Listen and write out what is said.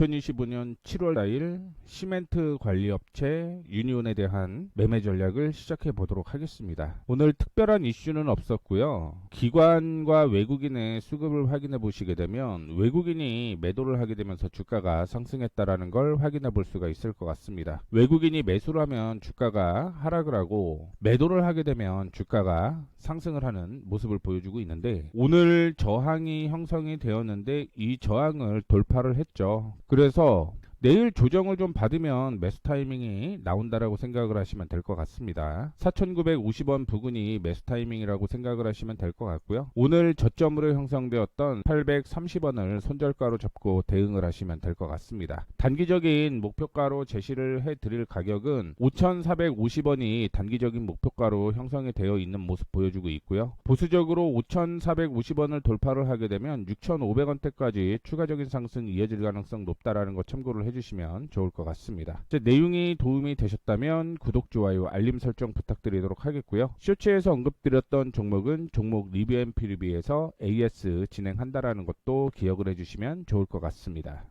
2025년 7월 4일 시멘트 관리업체 유니온에 대한 매매 전략을 시작해 보도록 하겠습니다. 오늘 특별한 이슈는 없었고요. 기관과 외국인의 수급을 확인해 보시게 되면 외국인이 매도를 하게 되면서 주가가 상승했다라는 걸 확인해 볼 수가 있을 것 같습니다. 외국인이 매수를 하면 주가가 하락을 하고 매도를 하게 되면 주가가 상승을 하는 모습을 보여주고 있는데 오늘 저항이 형성이 되었는데 이 저항을 돌파를 했죠. 그래서 내일 조정을 좀 받으면 매수 타이밍이 나온다라고 생각을 하시면 될 것 같습니다. 4,950원 부근이 매수 타이밍이라고 생각을 하시면 될 것 같고요. 오늘 저점으로 형성되었던 830원을 손절가로 잡고 대응을 하시면 될 것 같습니다. 단기적인 목표가로 제시를 해드릴 가격은 5,450원이 단기적인 목표가로 형성이 되어 있는 모습 보여주고 있고요. 보수적으로 5,450원을 돌파를 하게 되면 6,500원대까지 추가적인 상승 이어질 가능성 높다라는 거 참고를 해 주시면 좋을 것 같습니다. 내용이 도움이 되셨다면 구독, 좋아요, 알림 설정 부탁드리도록 하겠고요. 쇼츠에서 언급드렸던 종목은 종목 리뷰 앤 피리뷰에서 AS 진행한다라는 것도 기억을 해주시면 좋을 것 같습니다.